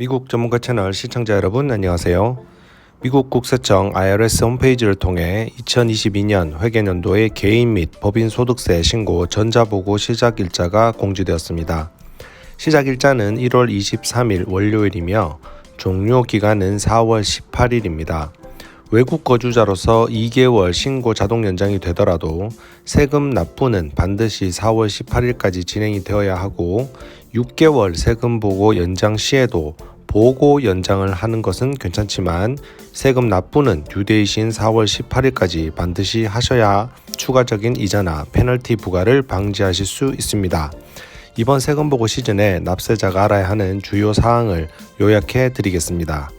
미국 전문가 채널 시청자 여러분 안녕하세요. 미국 국세청 IRS 홈페이지를 통해 2022년 회계연도의 개인 및 법인 소득세 신고 전자보고 시작 일자가 공지되었습니다. 시작 일자는 1월 23일 월요일이며 종료 기간은 4월 18일입니다. 외국 거주자로서 2개월 신고 자동 연장이 되더라도 세금 납부는 반드시 4월 18일까지 진행이 되어야 하고 6개월 세금 보고 연장 시에도 보고 연장을 하는 것은 괜찮지만 세금 납부는 듀데이신 4월 18일까지 반드시 하셔야 추가적인 이자나 페널티 부과를 방지하실 수 있습니다. 이번 세금 보고 시즌에 납세자가 알아야 하는 주요 사항을 요약해 드리겠습니다.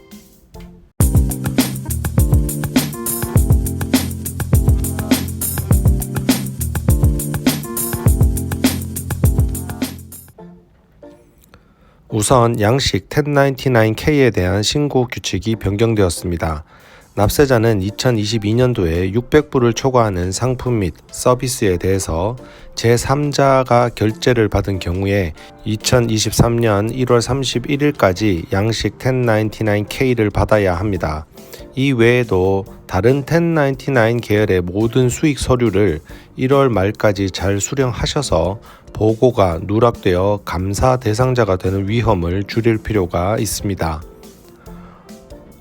우선 양식 1099K에 대한 신고 규칙이 변경되었습니다. 납세자는 2022년도에 600불을 초과하는 상품 및 서비스에 대해서 제3자가 결제를 받은 경우에 2023년 1월 31일까지 양식 1099K를 받아야 합니다. 이 외에도 다른 1099 계열의 모든 수익 서류를 1월 말까지 잘 수령하셔서 보고가 누락되어 감사 대상자가 되는 위험을 줄일 필요가 있습니다.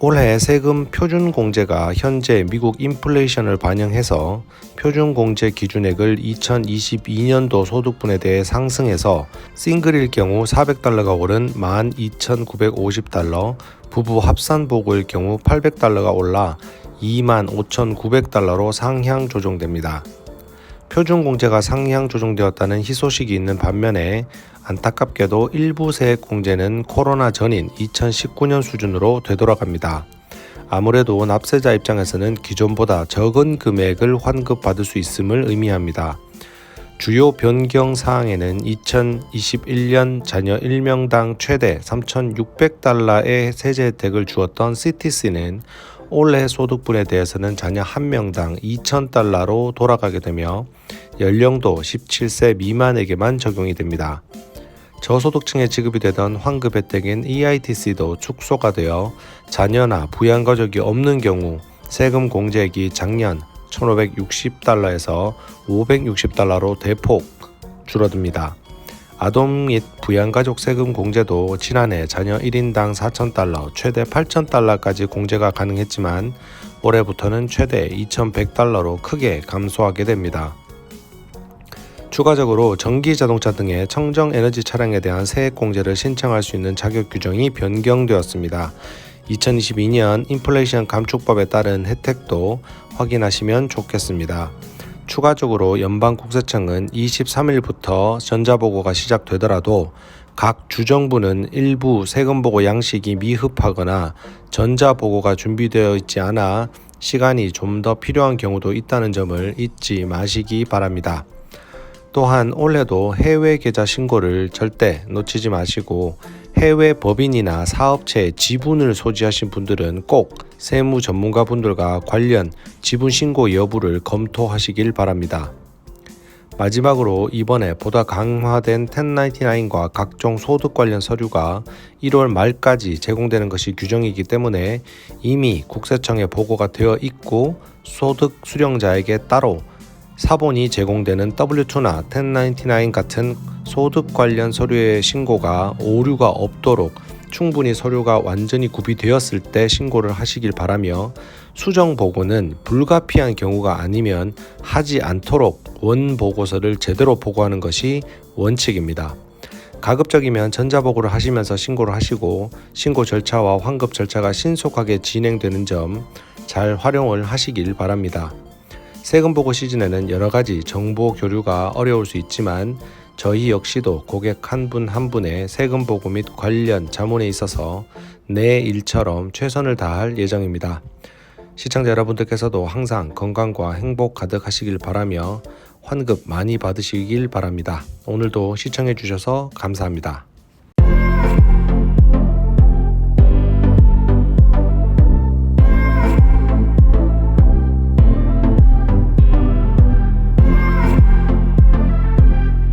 올해 세금 표준 공제가 현재 미국 인플레이션을 반영해서 표준 공제 기준액을 2022년도 소득분에 대해 상승해서 싱글일 경우 400달러가 오른 12,950달러, 부부 합산 보고일 경우 800달러가 올라 25,900달러로 상향 조정됩니다. 표준 공제가 상향 조정되었다는 희소식이 있는 반면에 안타깝게도 일부 세액 공제는 코로나 전인 2019년 수준으로 되돌아갑니다. 아무래도 납세자 입장에서는 기존보다 적은 금액을 환급받을 수 있음을 의미합니다. 주요 변경 사항에는 2021년 자녀 1명당 최대 3,600달러의 세제 혜택을 주었던 CTC는 올해 소득분에 대해서는 자녀 1명당 2,000달러로 돌아가게 되며 연령도 17세 미만에게만 적용이 됩니다. 저소득층에 지급이 되던 환급 혜택인 EITC도 축소가 되어 자녀나 부양 가족이 없는 경우 세금 공제액이 작년 1,560달러에서 560달러로 대폭 줄어듭니다. 아동 및 부양가족 세금 공제도 지난해 자녀 1인당 4,000달러, 최대 8,000달러까지 공제가 가능했지만 올해부터는 최대 2,100달러로 크게 감소하게 됩니다. 추가적으로 전기 자동차 등의 청정 에너지 차량에 대한 세액 공제를 신청할 수 있는 자격 규정이 변경되었습니다. 2022년 인플레이션 감축법에 따른 혜택도 확인하시면 좋겠습니다. 추가적으로 연방국세청은 23일부터 전자보고가 시작되더라도 각 주정부는 일부 세금보고 양식이 미흡하거나 전자보고가 준비되어 있지 않아 시간이 좀 더 필요한 경우도 있다는 점을 잊지 마시기 바랍니다. 또한 올해도 해외 계좌 신고를 절대 놓치지 마시고 해외 법인이나 사업체의 지분을 소지하신 분들은 꼭 세무 전문가 분들과 관련 지분 신고 여부를 검토하시길 바랍니다. 마지막으로 이번에 보다 강화된 1099과 각종 소득 관련 서류가 1월 말까지 제공되는 것이 규정이기 때문에 이미 국세청에 보고가 되어 있고 소득 수령자에게 따로 사본이 제공되는 W2나 1099 같은 소득 관련 서류의 신고가 오류가 없도록 충분히 서류가 완전히 구비되었을 때 신고를 하시길 바라며 수정 보고는 불가피한 경우가 아니면 하지 않도록 원 보고서를 제대로 보고하는 것이 원칙입니다. 가급적이면 전자보고를 하시면서 신고를 하시고 신고 절차와 환급 절차가 신속하게 진행되는 점 잘 활용을 하시길 바랍니다. 세금 보고 시즌에는 여러 가지 정보 교류가 어려울 수 있지만 저희 역시도 고객 한분한 분의 세금 보고 및 관련 자문에 있어서 내 일처럼 최선을 다할 예정입니다. 시청자 여러분들께서도 항상 건강과 행복 가득하시길 바라며 환급 많이 받으시길 바랍니다. 오늘도 시청해 주셔서 감사합니다.